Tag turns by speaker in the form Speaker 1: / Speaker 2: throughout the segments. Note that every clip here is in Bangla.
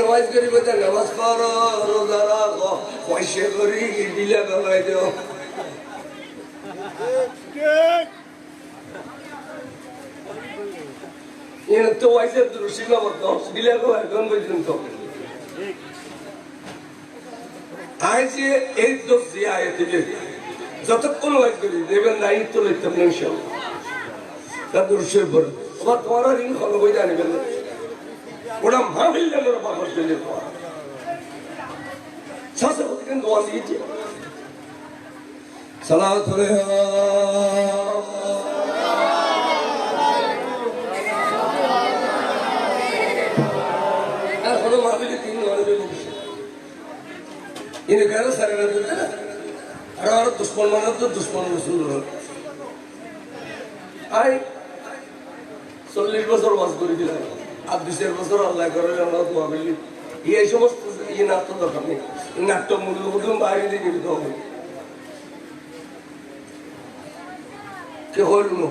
Speaker 1: নামাজ করি বলতে, নামাজ পড়ো, রোজা রাখো, পয়সা করি, দিলে বেলায় দেও। তো তো যে আয়াতে যে যতক্ষণ ওয়াজ করি, দেবেন না, ইনশাআল্লাহ। তাদের শুয়ে পড়ে তোমার ঋণ খবর বই জানিবেন না ওটা মাহফিল যেন বাবার জন্য পাওয়া সাথে কিন্তু দোয়া দিয়েছে সালাত এখনও মাহফিলে তিন ঘরে বসে। ইনি কেন সারে না দিতে আর আর দুশ্মন মানে তো দুশ্মন রসুল। আই চল্লিশ বছর বাস করে দিলাম। আর বিশের বছর আল্লাহ করে আমরা দোয়া করলি। এই সমস্ত ইয়ে নাট্য দরকার নেই। নাট্য মূল্য মধ্যে বাইরে দিয়ে নিবিত হবে। কে হইল না?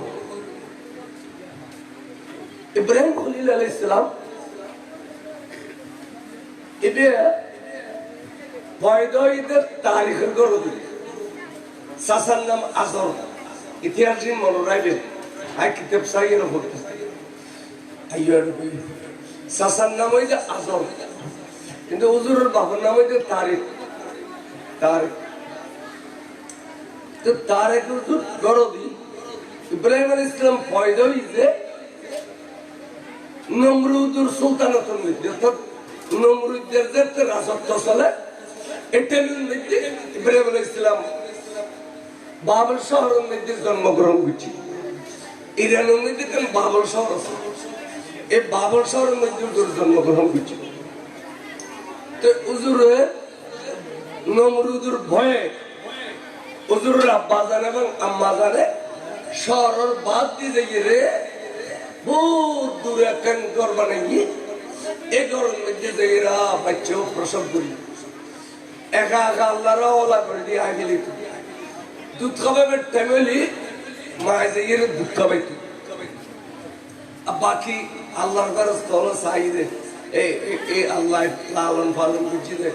Speaker 1: ইব্রাহিম খলিল আলাইহিস সালাম এটা বয়দইদের তারিখের গরু সাসার নাম আসর ইতিহাস মনে আই কিতাব সাইয়ের পড়তে আইয়ার সাসার নাম ওই যে আসর কিন্তু হুজুরের বাবার নাম ওই যে তারিখ তারিখ তো তারেক হুজুর ইব্রাহিম আল ইসলাম পয়দা হইছে নমরুদুর সুলতানতন মধ্যে, অর্থাৎ নমরুদের যে রাজত্ব চলে এটার মধ্যে ইব্রাহিম আল ইসলাম বাবল শহরের মধ্যে জন্মগ্রহণ করছি। ইরানের মধ্যে বাবল শহর আছে? এই বাবল শহরের মধ্যে হুজুর জন্মগ্রহণ করছি তো হুজুরে নমরুদুর ভয়ে হুজুরের আব্বা জানে এবং আম্মা জানে শহরের বাদ দিয়ে গিয়ে বহুত দূরে একখান ঘর বানাই এই ঘরের মধ্যে যাইরা বাচ্চাও প্রসব করি। একা একা আল্লাহরা ওলা করে দিয়ে আগে লিখি। দুধ খাবে ফ্যামিলি মায় যাইয়ে দুধ খাবে আর বাকি আল্লাহর ঘর স্থল চাইদে এই এই আল্লাহ লালন পালন বুঝি দে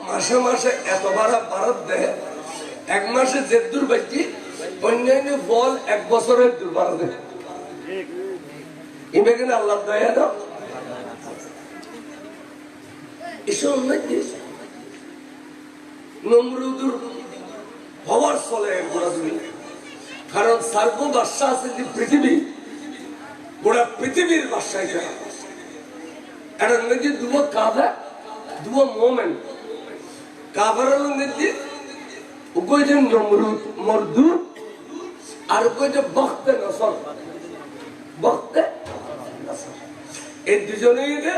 Speaker 1: মাসে মাসে এত বারা ভারত দেয় এক মাসে যে দূর বাচ্চি অন্যান্য বল এক বছরের দূর বাড়া দেয় আল্লাহ দয়া দাও? এসব উন্নতি নমরুদুর হওয়ার চলে দুনিয়া কারণ সার্ব বাদশা আছে যে পৃথিবী গোড়া পৃথিবীর বাদশা হিসেবে এটা নদী দুবো কাবা দুবো মোমেন। কাবার নদী উগোজে নমরুদ, মরদুদ, আর বখতে নসর। বখতে নসর। এই দুজনেই যে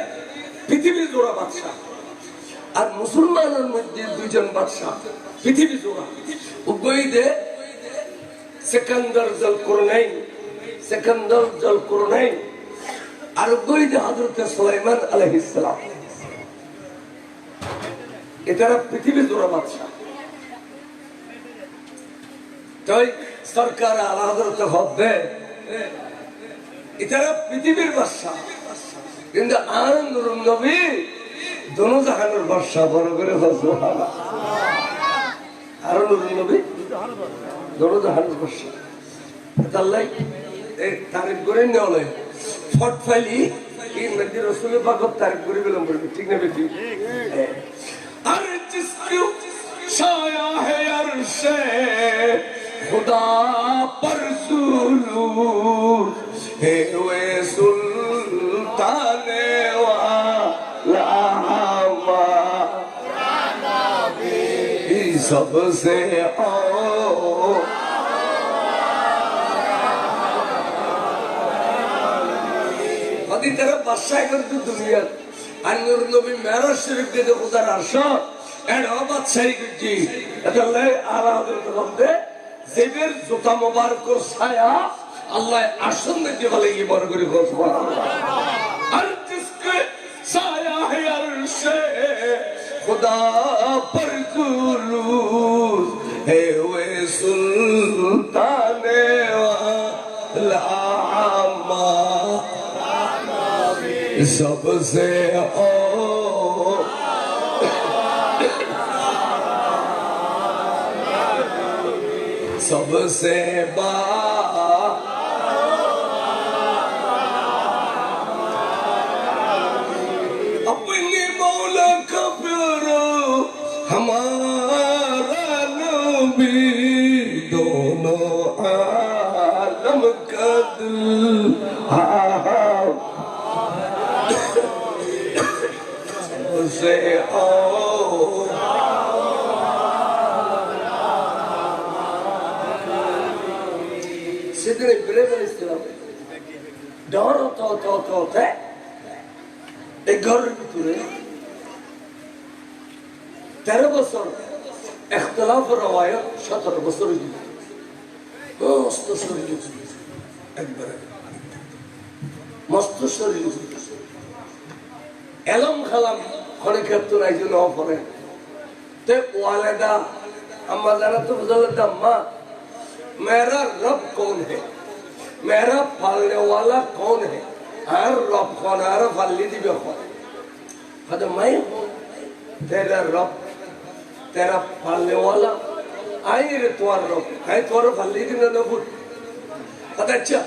Speaker 1: পৃথিবী জোড়া বাদশা। আর মুসলমানের মধ্যে দুজন বাদশা, পৃথিবী জোড়া। উভয় দে আর সরকার হজরত হবে। এটারা পৃথিবীর বাদশা কিন্তু আনন্দ নবী দোনো জাহানের বাদশা বড় করে হজরত নবী? দোনো জাহানের বাদশা তাল্লাই এই তারিখ করে নেওয়া ফট ফাইলি এই নদী রসুল পাকত তারিখ করে গেলাম বলবি ঠিক না বেটি আর জিসকো ছায়া है अर्श खुदा पर जुलूर है वे सुल्तान वाला सबसे তারা বাদশাহ কিন্তু দুনিয়ার। আর নবী মেরাজ শরীফ দিতে খোদার আস এড বাদশাহী করছি এটা লাই বলতে জেবের জুতা মোবারকর ছায়া আল্লাহ আসন বলে কি বড় করে আর सबसे ओ सबसे बा अपने मौला का प्यारा हमारा नबी दोनों आलम का दिल हाँ তেরো বছর এখতলাফ রওয়ায়ত সতেরো বছর মস্ত শরীর একবারে মস্ত শরীর এলম খালাম খনে ক্ষেত্র একজন অপরে তে ওয়ালেদা আম্মা জানা তো বুঝালে আম্মা मेरा रब कौन है मेरा पालने वाला कौन है हर रब कौन है हर फल्ली दी कौन हद मैं हूँ तेरा रब तेरा पालने वाला आई रे तुम्हारा रब है तुम्हारा फल्ली दी ना बुट हद अच्छा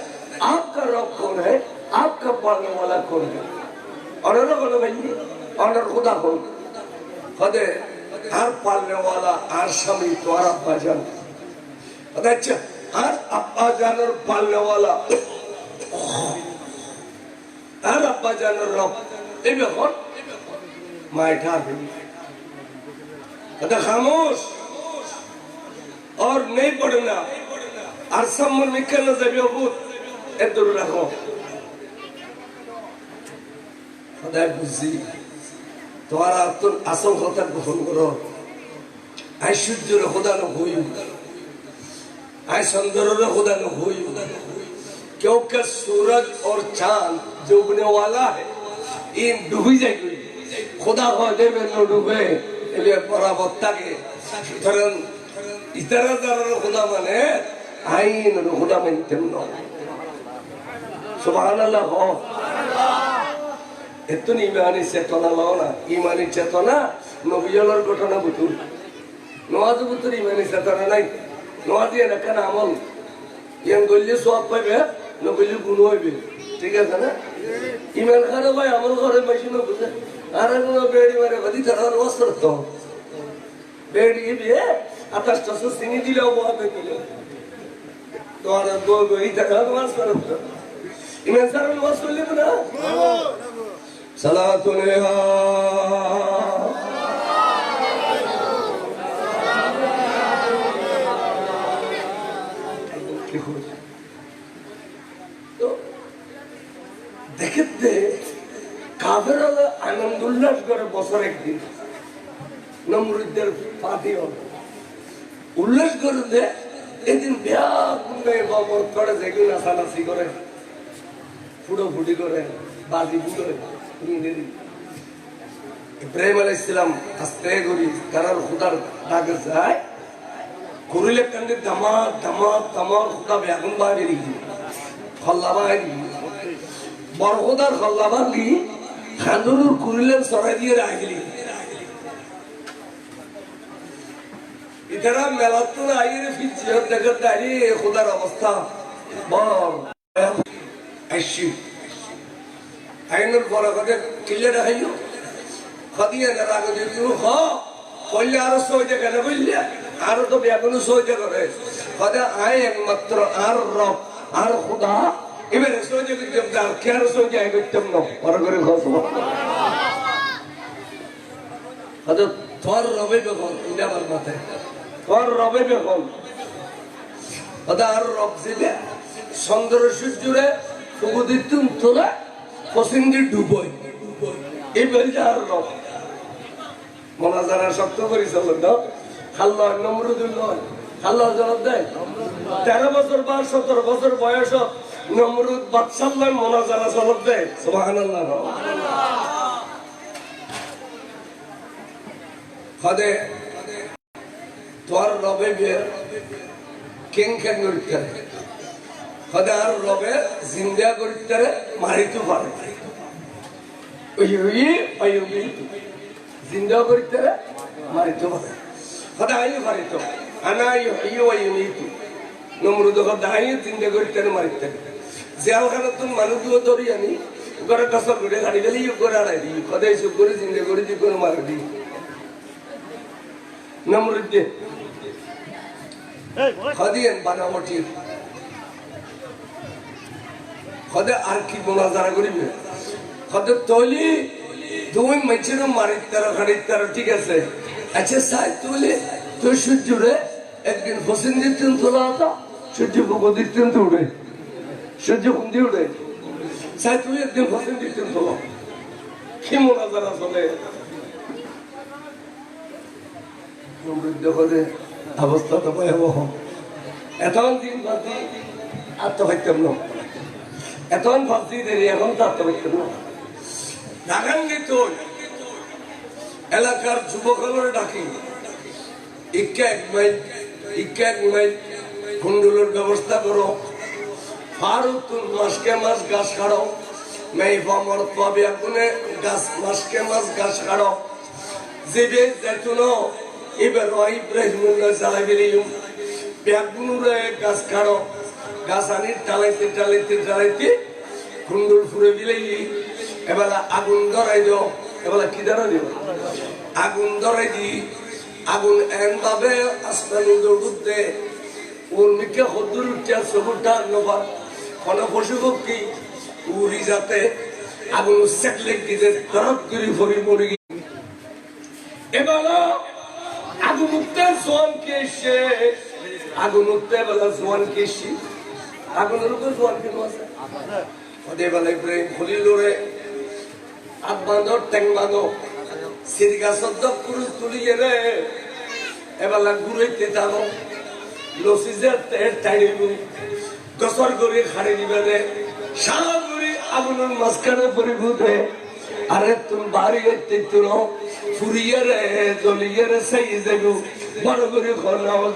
Speaker 1: आपका रब कौन है आपका पालने वाला कौन है ऑनर कौन भाई ऑनर खुदा कौन हदे हर पालने वाला हर समय तुम्हारा भजन अच्छा हर अब्बा जानर पालने वाला हर अब्बा जानर रब ये भी कौन माइठा भी अदा खामोश और नहीं पढ़ना আর সামন মিখান যাবি অবুত এর দূরে রাখো সদায় বুঝছি তোমার তোর আসল কথা গ্রহণ করো ঐশ্বর্যের হোদানো হই आए संदर्भ में खुदा न हुई क्योंकि सूरज और चांद डूबने वाला है ये डूबी जाएगी खुदा हो देवे न डूबे इसलिए पराबत्ता के সুতরাং ইতারা যারা খুদা মানে আইন খুদা মানতেন না সুবহানাল্লাহ হ এত ইমানি চেতনা লও না, ইমানি চেতনা নবীজলের ঘটনা বুতুর নওয়াজ বুতুর ইমানি চেতনা নাই। নোয়া দিয়ে না কেন আমল। ইয়ান গল্লি সব পাইবে না গল্লি গুণ হইবে। ঠিক আছে না? ইমান খানে ভাই আমল করে বেশি না বুঝে। আর কোনো বেড়ি মারে বাদি তার অস্ত্র তো বেড়ি বিয়ে আকাশ টাস সিঙি দিলেও বহাবে দিলে তোমার বই দেখা নামাজ করে তো ইমান সারা নামাজ করলে না। সালাতুন তো দেখতে কাফের আনন্দ উল্লাস করে বছর একদিন। নমরুদ্দের পাতি হবে। উল্লাস করে দে এদিন ব্যাগুনে বাবর করে, যেগুলো নাচানাচি করে ফুটো ফুটি করে বাজি ফুটোয় ইব্রাহিম আলাইহিস সালাম আস্তে করি কারণ খুদার ডাকে যায়। করিলে কান্দে দামা দামা দামার খুদা বেগুন বাড়ি খল্লাবা বড় খুদার খল্লাবা দি খান্দুর কুরিলেন সরাই দিয়ে রাখলি ইতারা মেলাত আইরে ফিরছি দেখা দাঁড়িয়ে খুদার অবস্থা। বড় আইসি। আইনের বড় কথা কিলে রাখাইও খদিয়ে না রাগ দিও হ। কইলে আরও সহজে কেন বললে আরও তো বেগুন সহজে করে খদে আয় একমাত্র আর রব, আর খুদা। এবারে সহজে করতাম না কে আর সহজে আয় করতাম না বড় করে খসব খদে তোর রবে বেগম, এটা আমার মাথায়। তোর রবে বেগম। খদে আর রব দিলে, চন্দ্র সূর্যরে ফুগুদিতুন তোলা পছন্দি ডুবই। এই বলছে আর দেয়। তেরো বছর বা সতেরো বছর বয়স নমরুদ বাদশাল্লাহ মনাজারা জবাব দেয়। সুবাহান হদে, তোর রবে বিয়ে কেং খেং করতে হদে আর রবে জিন্দা করতে মারিতে পারে। জিন্দা করিতে মারিতে পারে। সদাই পারিত আনা ইয়ে ওই মিতু নমরুদ সদাই জিন্দা করিতে মারিতে জেলখানাত মানুষ দুও ধরি আনি ঘরে কসর করে গাড়ি গেলে ইয়ে করে আড়াই দিই। সদাই চুপ করে জিন্দা করে দি করে মারি দিই। নমরুদ দে। খদিয়েন বানাবটি খদে আর কি মোনাজারা করিবে? খদে তৈলি তুমি মানুষের মারিত তার খাড়িত তার, ঠিক আছে। আচ্ছা সাই তুলে, তুই সূর্যরে একদিন হোসেন দিতেন তোলা হতো সূর্য বুকো দিতেন তো উঠে সূর্য কুন্দি উঠে সাই তুই একদিন হোসেন দিতেন তোলা। কি মোনাজারা চলে সমৃদ্ধ করে অবস্থা তো ভয়াবহ। এখন দিন বাদি আত্মহত্যাম ন। এখন দেরি এখন তো আত্মহত্যাম ন ডাকান গেত এলাকার যুবকলের ডাকি। ইক্কা এক মাইল, ইক্কা এক মাইল, কুণ্ডুলের ব্যবস্থা করো। ফারুক মাসকে মাস গাছ কাড়ো। মেই পামর পাবে আগুনে গাছ মাসকে মাস গাছ কাড়ো। জিবে যেতুনো এবার ইব্রাহিমুল্লাহ জ্বালাবিলিম ব্যাগুনুরে গাছ কাড়ো। গাছ আনি টালাইতে টালাইতে টালাইতে কুণ্ডুল ফুরে বিলাই এবেলা আগুন ধরাই দিও। এবেলা কি ধরা দিও আগুন ধরাই দি। আগুন এন ভাবে আসমান দৌড়ুতে ওর মিকে হদ্দুর উঠিয়া সবুরটা নবার কোন পশু পক্ষী উড়ি যাতে। আগুন সেটলে গিয়ে তরফ করে ফরি মরি। এবেলা আগুন উঠতে জোয়ান কে এসে, আগুন উঠতে বেলা জোয়ান কে এসে। আগুনের উপর জোয়ান কেন আছে। ওদের বেলা ইব্রাহিম হলি লড়ে হাত বাঁধো ট্যাং বাঁধো, সিরগা সদ্য পুরুষ তুলিয়ে রে। এবেলা ঘুরাইতে জানো লসিজের তেল টাইনিব গসর করে খাড়ি দিবে সারা করে আগুনের মাঝখানে পরিভূতে আরে তুমি বাড়ি এতে তুলো, ফুরিয়ে রে দলিয়ে রে সেই যাব বড় করে ঘর নামাজ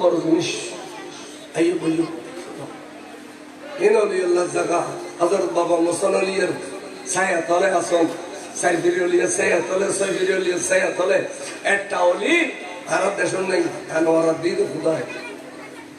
Speaker 1: বড় জিনিস। আইয়ো বইয়ো এন আল্লাহ জায়গা হজরত বাবা মুসল আলিয়ার ছায়া তলে আসন চার বিরিয়লিয়া ছায়া তলে, ছয় বিরিয়লিয়া ছায়া তলে। একটা অলি ভারত দেশের নেই। আনোয়ারা দিন খুদায়।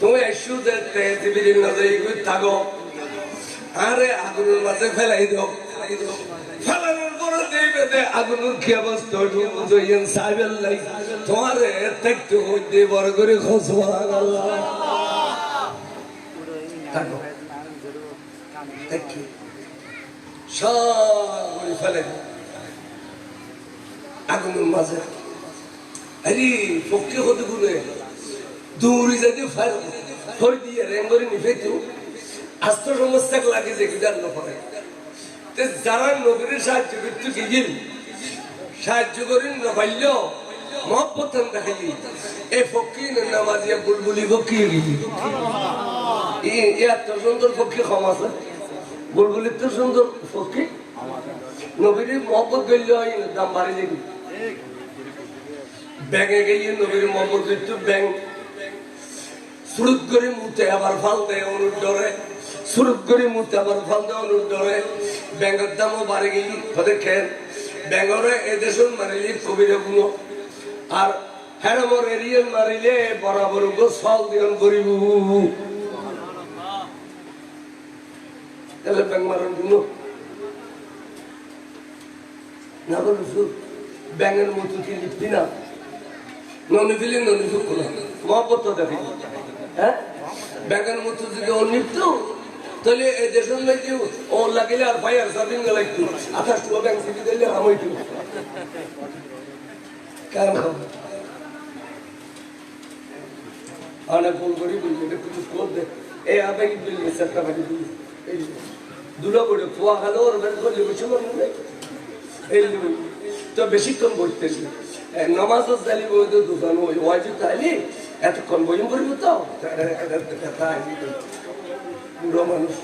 Speaker 1: তুমি দেখতে জিবিরির নজরে এগুলি থাকো। আরে আগুনের মাঝে ফেলাই দাও। ফেলানোর পরে দেখবে আগুনের কি অবস্থা? জইয়েন সাহেবের লাই তোমার মাঝে। আরে, পক্ষে হতে গুনে। দৌড়ি যাতে ফার ফর দিয়ে রেঙ্গরি নিফে তো আস্ত সমস্যা লাগে যে কি জানলো পরে যারা নবীর সাহায্য করতে গিয়েছিল, সাহায্য করেন না পাইল মহব্বত দেখাইলি। এই ফকির নামাজিয়া বুলবুলি ফকির। এত সুন্দর ফকির আছে। বুলবুলির তো সুন্দর নবীর মহব্বত গেলে দাম বাড়ি যাবি ব্যাঙে গিয়ে নবীর মহব্বত একটু ব্যাং সুরুত করে মুতে আবার ফাল দেয় অনুর ডরে। সুরুত মুতে আবার ফাল দেয় অনুর ডরে। ব্যাঙের দামও বাড়ে গেলি, হতে খেন ব্যাঙরে এদেশন মারিলি কবিরে গুলো আর হ্যারমর এরিয়ান মারিলে বরাবর গো সল দিয়ন করিব। তাহলে ব্যাং মারণগুলো না বলো ব্যাঙের মতো কি লিখবি না? ননি ফিলি ননি সুখ না মহব্বত দেখি। হ্যাঁ? ব্যাঙের মতো যদি ও নিপ্ত তাহলে এই দেশের মধ্যে ও লাগিলে আর ফায়ার সার্ভিং লাগতো আঠাশ টাকা ব্যাংক সিটি দিলে ফোন করি বলছি এটা কিছু এই আবেগ বললি চারটা বাড়ি দিলি এই দুটো করে খোয়া খালো ওর বের করলে বসে মনে এই তো বেশিক্ষণ বসতে নমাজ জালি বই তো দোকান ওই ওয়াজিব তাইলি এতক্ষণ বইম করব তো বুড়ো মানুষ।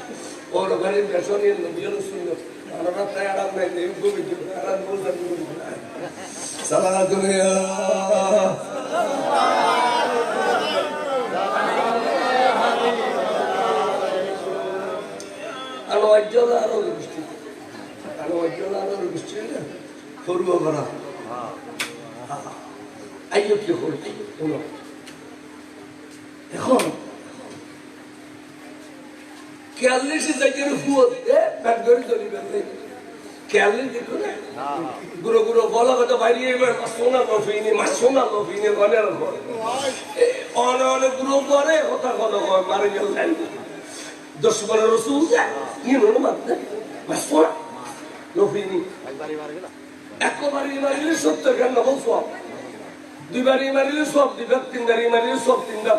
Speaker 1: ওর ওখানে বেসনের নদীও শুনলো আমরা তাই আরাম নাই গমি আরাম বলতাম সালা দুনিয়া। আলো অজ্জ্বল আরও বৃষ্টি। আলো অজ্জ্বল আরও বৃষ্টি করব করা আইও কি শোনো। এখন কেয়ারলেসে জায়গার হুয়ো দে ব্যাট করে চলি বেঁধে কেয়ারলেস দেখো না। গুরো গুরো বলা কথা বাইরে এবার সোনা লফিনি মা সোনা লফিনি গনের ঘর অনে অনে গুরো করে কথা কথা কয় মারে গেল দশ বারো রসুল যায় নো মারতে মা সোনা লফিনি একবারই মারিলে সত্তর নকল সব। দুইবারই মারিলে সব দিবার তিনবারই মারিলে সব তিনবার।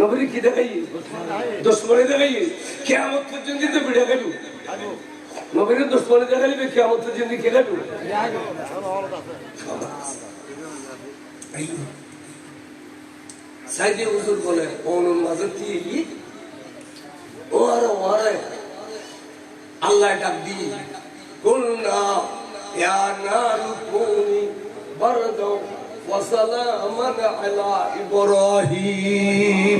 Speaker 1: নবীরে কি দেখাই? দুশ্মনী দেখাই? কেমন পর্যন্ত তো বিড়ে গেল। নবীরে দুশ্মনী দেখাইবে কেমন পর্যন্ত কে গেল সাইডে হুজুর বলে অনুর মাঝে কি ও আর ও আর আল্লাহ ডাক দি কুলনা ইয়া নারু কুনি وسلاما على إبراهيم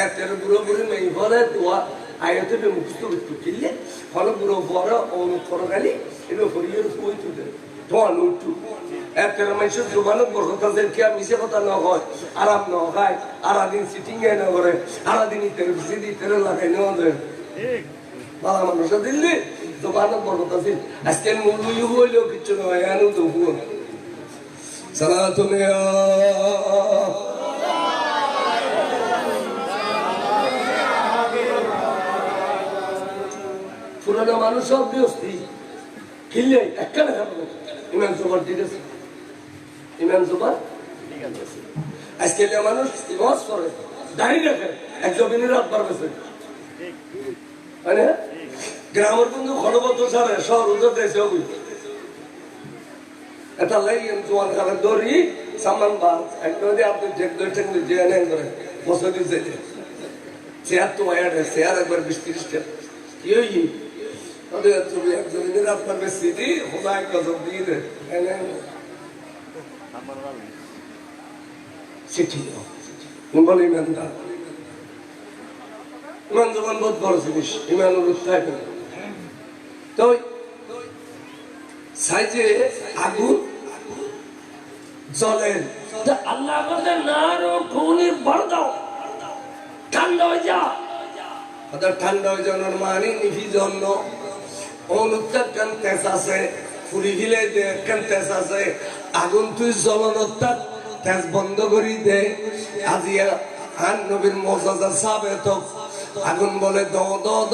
Speaker 1: এতের বুড়ো বুড়ি মেয়ে বলে দোয়া আয়তে বে মুখস্থ করতে কিনলে ফলে বুড়ো বড় অনুকর গালি এলো হরিয়ের কই তুলে ধোয়া নুটু এতের মানুষের জোবানো বরকতা যে কি মিশে কথা না হয় আরাম না হয় আরাদিন সিটিং এ না করে আরাদিন ইতের বিসি ইতের লাগাই না দেয় বালা মানুষের দিল্লি জোবানো বরকতা দিল আজকে মূল্য হইলেও কিচ্ছু নয় এনো তো হুন সালাতুনিয়া পুরানো মানুষ সব বিয়স্তি কিনলে একটা দেখা ইমান জোবার ঠিক আছে। ইমান জোবার আজকে মানুষ লস করে দাঁড়িয়ে রাখে এক জমিনের রাত পারবে মানে গ্রামের বন্ধু ঘনবদ্ধ সারে শহর দেশে হবি এটা লাগে জোয়ান খাবার দৌড়ি সামান বাস একদম আপনি চেক ঠেক যে এনে করে বসে দিচ্ছে চেয়ার তো ওয়ার চেয়ার একবার ইমান বহুত বড় জিনিস উৎসাহ তো সাইজে আগুন জলের আল্লাহ আমাদের না আরও খুনি দাও। ঠান্ডা হয়ে যা। ওদের ঠান্ডা হয়ে যাওয়ার মানে নিভি জন্য কান তেজ আছে? ফিলে দে কান তেজ আছে? আগুন তুই জ্বলনতা তেজ বন্ধ করি দে। আজিয়া আন নবীর মজাজা সাবে তো আগুন বলে দ দ দ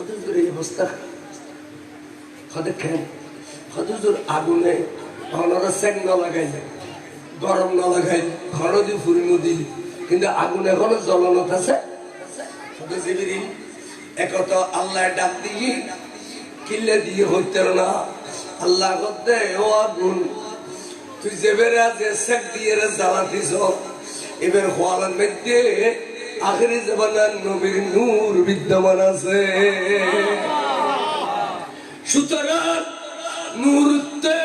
Speaker 1: হদুজুর এই অবস্থা। হদে খেন আগুনে ওনারা সেক না লাগাইলে, গরম না লাগাই ঘর দি ফুরি নদী কিন্তু আগুন এখনও জ্বলানো আছে? হদে জিবিরি একত আল্লাহ ডাক দিয়ে কিল্লে দিয়ে হইতে না। আল্লাহ করতে ও আগুন, তুই যে বেড়ে যে সেক দিয়ে রে জ্বালা দিছ, এবার হওয়ার মধ্যে আখেরি জবানার নবীর নূর বিদ্যমান আছে। সুতরাং নূরতে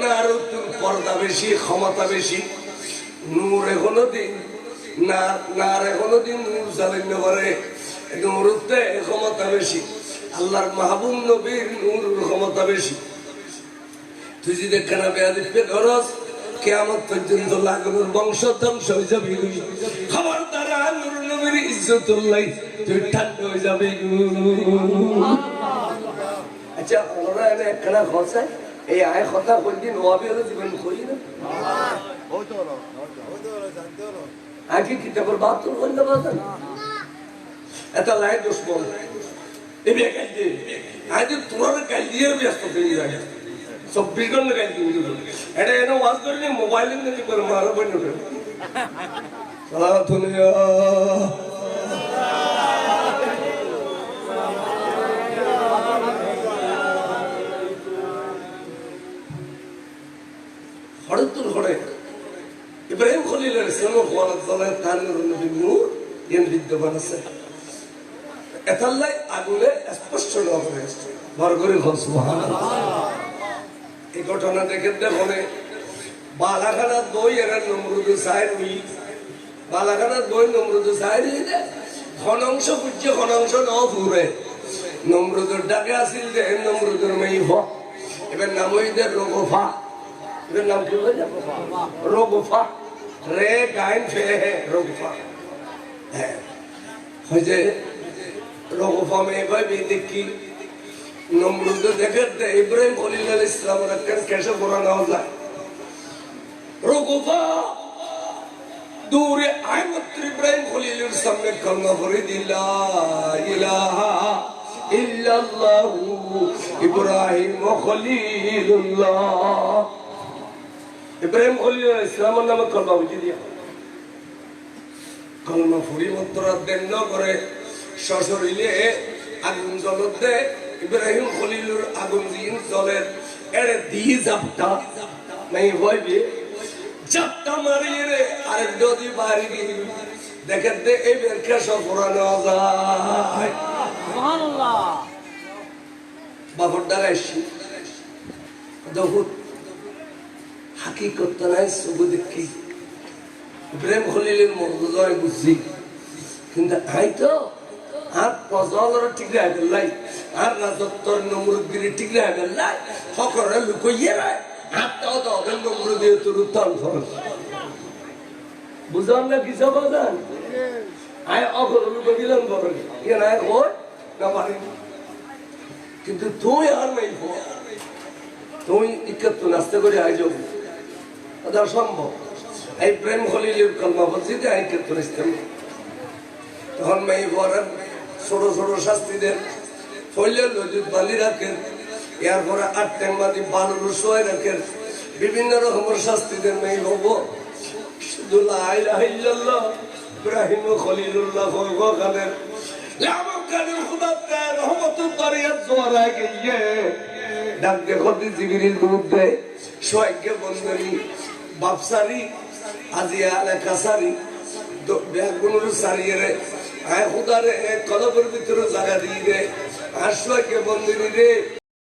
Speaker 1: নারুতুর পর্দা বেশি, ক্ষমতা বেশি। নূর এখনও দিন না নার এখনও দিন নূর জ্বালাইতে পারে নূরতে ক্ষমতা বেশি, আল্লাহর মাহবুব নবীর নূর ক্ষমতা বেশি। তুই যদি একখানা বেয়া দিতে ধরস কেমন পর্যন্ত লাগানোর বংশ ধ্বংস হয়ে যাবে খাবার দ্বারা নূর নবীর ইজ্জত তুই ঠান্ডা হয়ে যাবে আচ্ছা এনে একখানা এই আয় কথা কোনদিন নবাবি হলে জীবন করি না। আগে কিতাবের বাহাত্তর করতে পারতেন এত লাই দুশ্মন। এই বিয়ে কাল দিয়ে আজ কাল দিয়ে ব্যস্ত হয়ে ঘণ্টা কাল দিয়ে এটা এনে ওয়াজ করলে মোবাইলের নাকি করে মারা বই নোটে সালাতুনিয়া হড়তুর হড়ে ইব্রাহিম খলিল ইসলাম খোয়াল দলের তানুর নবী নূর ইয়ান বিদ্যমান আছে। এতাল্লাই আগুনে স্পষ্ট এই ঘটনা দেখে দেখনে বালাখানা দই এরা নমরুদ সাহেব উই বালাখানা দই নমরুদ সাহেব ঘনাংশ বুঝছে ঘনাংশ ন ফুরে নমরুদের ডাকে আসিল দে নমরুদের মেই ভ। এবার নাম হই দে রোগফা এবার নাম কি হয়ে যাবে? রোগফা রে গাইন ফে হে রোগফা হ্যাঁ। হয়েছে রোগফা মেয়ে ভাই দেখি নমরুদ দেখে দে ইব্রাহিম খলিল আল ইসলাম রাখেন কেসে কোরআন আল্লাহ রোগফা দূরে আয়মত্র ইব্রাহিম খলিলের সামনে কলমা করে দিলা, ইলাহা ইল্লাল্লাহু ইব্রাহিম খলিলুল্লাহ। ইব্রাহিম খলিল ইসলামের নামে কলমা বুঝি দিয়া। কলমা ফুরি মন্ত্র দেন করে, সশরীরে আগুন জলত দে ইব্রাহিম খলিলুর আগুন দিন জলের এর দি জাপটা নাই হইবে জাপটা মারিয়ে রে আরেক যদি বাড়ি গিয়ে দেখেন দে এই বের কেসব পুরানো যায় বাবর ডাকাইছি দেখুন হাকিকত নাই সবু দেখি। প্রেম খলিলের মর্যাদায় বুঝছি। কিন্তু আই তো আর প্রজলর ঠিক রাখে গেলাই আর রাজত্বর নমরুদ্গিরি ঠিক রাখে গেলাই সকলে লুকইয়ে রায়। আটটাও তো অগেন নমরুদ তোর উত্তম খরচ বুঝলাম না কিছু বাজান? আয় অগর লুকো দিলাম বড় ইয়ে নাই ওই না কিন্তু তুই আর নাই তুই ইকত্তর নাস্তে করে আয় যাব এটা সম্ভব। এই প্রেম খলিলের কলমা বলছি যে আই ইসলাম তখন মেয়ে বলেন ছোট ছোট শাস্তিদের ফলে লজুত বালি রাখেন। এরপরে আট টেঙ্গাদি বালুর শোয় রাখেন। বিভিন্ন রকমের শাস্তি দেন মেয়ে হব। শুধু লাইল্লাহ ইব্রাহিম খলিলুল্লাহ সোয়াইকে বন্ধনী বাপসারি আজিয়া এলাকাসারি ব্যাগুনের সারিয়ে হ্যাঁ হুদারে কলবের ভিতরে জায়গা দিয়ে রে হাসুয়াকে বন্দিনী রে